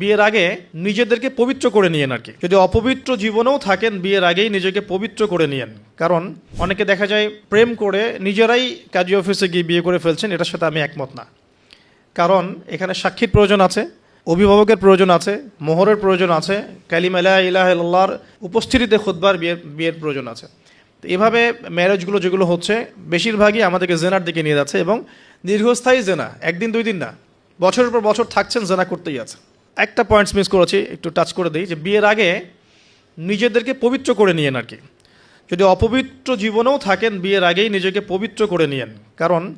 বিয়ের আগে নিজেদেরকে পবিত্র করে নিয়েন আর কি। যদি অপবিত্র জীবনেও থাকেন বিয়ের আগেই, নিজেকে পবিত্র করে নিয়েন। কারণ অনেকে দেখা যায় প্রেম করে নিজেরাই কাজী অফিসে গিয়ে বিয়ে করে ফেলছেন, এটার সাথে আমি একমত না। কারণ এখানে সাক্ষীর প্রয়োজন আছে, অভিভাবকের প্রয়োজন আছে, মোহরের প্রয়োজন আছে, কালিম আলাহ ইলাহ আল্লাহর উপস্থিতিতে খুদ্বার বিয়ের বিয়ের প্রয়োজন আছে। তো এভাবে ম্যারেজগুলো যেগুলো হচ্ছে, বেশিরভাগই আমাদেরকে জেনার দিকে নিয়ে যাচ্ছে এবং দীর্ঘস্থায়ী জেনা, একদিন দুই দিন না, বছরের পর বছর থাকছেন জেনা করতেই আছে। একটা পয়েন্টস মিস করেছি, একটু টাচ করে দিই, যে বিয়ের আগে নিজেদেরকে পবিত্র করে নিয়েন আর কি। যদি অপবিত্র জীবনেও থাকেন, বিয়ের আগেই নিজেকে পবিত্র করে নিয়েন। কারণ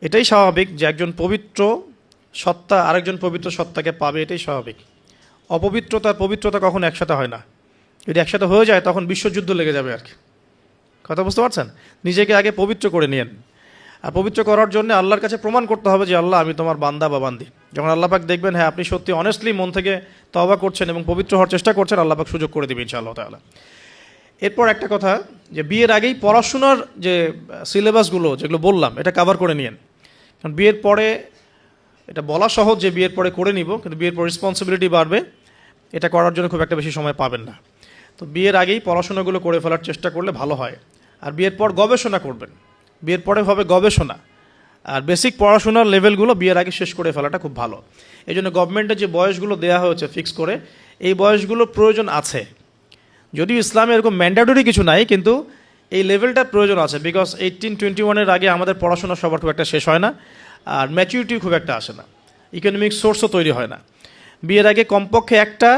এটাই স্বাভাবিক যে একজন পবিত্র সত্তা আরেকজন পবিত্র সত্তাকে পাবে, এটাই স্বাভাবিক। অপবিত্রতার পবিত্রতা কখনো একসাথে হয় না। যদি একসাথে হয়ে যায়, তখন বিশ্বযুদ্ধ লেগে যাবে আর কি। কথা বুঝতে পারছেন? নিজেকে আগে পবিত্র করে নিয়েন। আর পবিত্র করার জন্য আল্লাহর কাছে প্রমাণ করতে হবে যে, আল্লাহ, আমি তোমার বান্দা বা বান্দি। যখন আল্লাহ পাক দেখবেন হ্যাঁ আপনি সত্যি অনেস্টলি মন থেকে তবা করছেন এবং পবিত্র হওয়ার চেষ্টা করছেন আল্লাহ পাক সুযোগ করে দেবে ইনশাআল্লাহ তাআলা। এরপর একটা কথা, যে বিয়ের আগেই পড়াশোনার যে সিলেবাসগুলো যেগুলো বললাম, এটা কভার করে নিয়েন। কারণ বিয়ের পরে, এটা বলা সহজ যে বিয়ের পরে করে নিব, কিন্তু বিয়ের পর রেসপন্সিবিলিটি বাড়বে, এটা করার জন্য খুব একটা বেশি সময় পাবেন না। তো বিয়ের আগেই পড়াশোনাগুলো করে ফেলার চেষ্টা করলে ভালো হয়। আর বিয়ের পর গবেষণা করবেন। বিয়ের পরে হবে গবেষণা। আর বেসিক পড়াশোনার লেভেলগুলো বিয়ের আগে শেষ করে ফেলাটা খুব ভালো। এই জন্য গভর্নমেন্টের যে বয়সগুলো দেওয়া হয়েছে ফিক্স করে, এই বয়সগুলো প্রয়োজন আছে। যদিও ইসলামে এরকম ম্যান্ডেটরি কিছু নাই, কিন্তু এই লেভেলটার প্রয়োজন আছে বিকজ এইটিন টোয়েন্টি ওয়ানের আগে আমাদের পড়াশোনা সবার খুব একটা শেষ হয় না, আর ম্যাচুরিটি খুব একটা আসে না। ইকোনমিক সোর্সও তৈরি হয় না। বিয়ের আগে কমপক্ষে একটা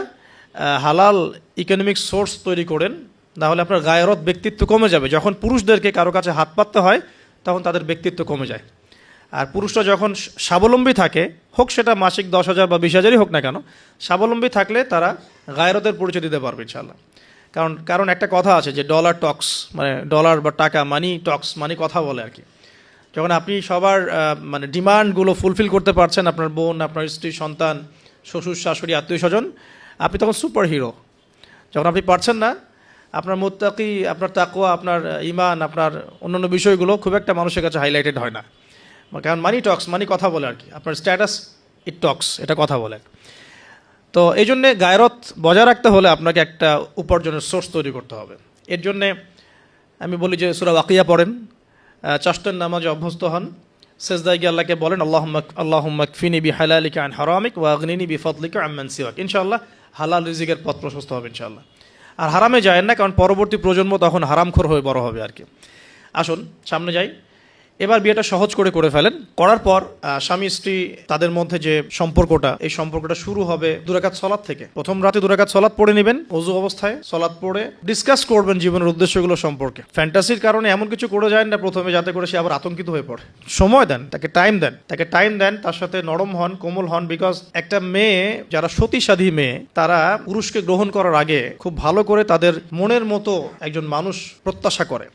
হালাল ইকোনমিক সোর্স তৈরি করেন, নাহলে আপনার গায়রত ব্যক্তিত্ব কমে যাবে। যখন পুরুষদেরকে কারও কাছে হাত পাততে হয়, তখন তাদের ব্যক্তিত্ব কমে যায়। আর পুরুষরা যখন স্বাবলম্বী থাকে, হোক সেটা মাসিক দশ হাজার বা বিশ হাজারই হোক না কেন, স্বাবলম্বী থাকলে তারা গায়রতের পরিচয় দিতে পারবে ইনশাল্লাহ কারণ কারণ একটা কথা আছে যে ডলার টক্স মানে ডলার বা টাকা মানি টক্স মানি কথা বলে আর কি। যখন আপনি সবার মানে ডিমান্ডগুলো ফুলফিল করতে পারছেন, আপনার বোন, আপনার স্ত্রী, সন্তান, শ্বশুর, শাশুড়ি, আত্মীয় স্বজন, আপনি তখন সুপার হিরো যখন আপনি পারছেন না, আপনার মোত্তাকি, আপনার তাকোয়া আপনার ইমান, আপনার অন্যান্য বিষয়গুলো খুব একটা মানুষের কাছে হাইলাইটেড হয় না। কারণ মানি টক্স মানি কথা বলে আর কি। আপনার স্ট্যাটাস ইট টক্স এটা কথা বলে। তো এই জন্যে গায়রত বজায় রাখতে হলে আপনাকে একটা উপার্জনের সোর্স তৈরি করতে হবে। এর জন্যে আমি বলি যে সুরা ওয়াকিয়া পড়েন চাষটের নামাজে অভ্যস্ত হন, সেজদায় গিয়ে আল্লাহকে বলেন আল্লাহ আল্লাহ ফিনি বি হালালিকা আন হারামিক ওয়াগনিনি বি ফদলিকা আম্মান সিওয়াক। ইনশাআল্লাহ হালাল রিজিকের পথ প্রশস্ত হবে ইনশাআল্লাহ। আর হারামে যায় না, কারণ পরবর্তী প্রজন্ম তখন হারামখোর হয়ে বড় হবে আর কি। আসুন, সামনে যাই। এবার বিয়েটা সহজ করে করে ফেলেন। করার পর স্বামী স্ত্রী তাদের মধ্যে যে সম্পর্কটা, এই সম্পর্কটা শুরু হবে দুরাকাত সলাদ থেকে। প্রথম রাতে দুরাকাত সলাদ পড়ে নেবেন, অজু অবস্থায় সলাদ পড়ে ডিসকাস করবেন জীবনের উদ্দেশ্যগুলো সম্পর্কে। ফ্যান্টাসির কারণে এমন কিছু করে যায় না প্রথমে, যাতে করে সে আবার আতঙ্কিত হয়ে পড়ে। সময় দেন, তাকে টাইম দেন। তাকে টাইম দেন, তার সাথে নরম হন, কোমল হন বিকজ একটা মেয়ে, যারা সতী সাধী মেয়ে, তারা পুরুষকে গ্রহণ করার আগে খুব ভালো করে তাদের মনের মতো একজন মানুষ প্রত্যাশা করে।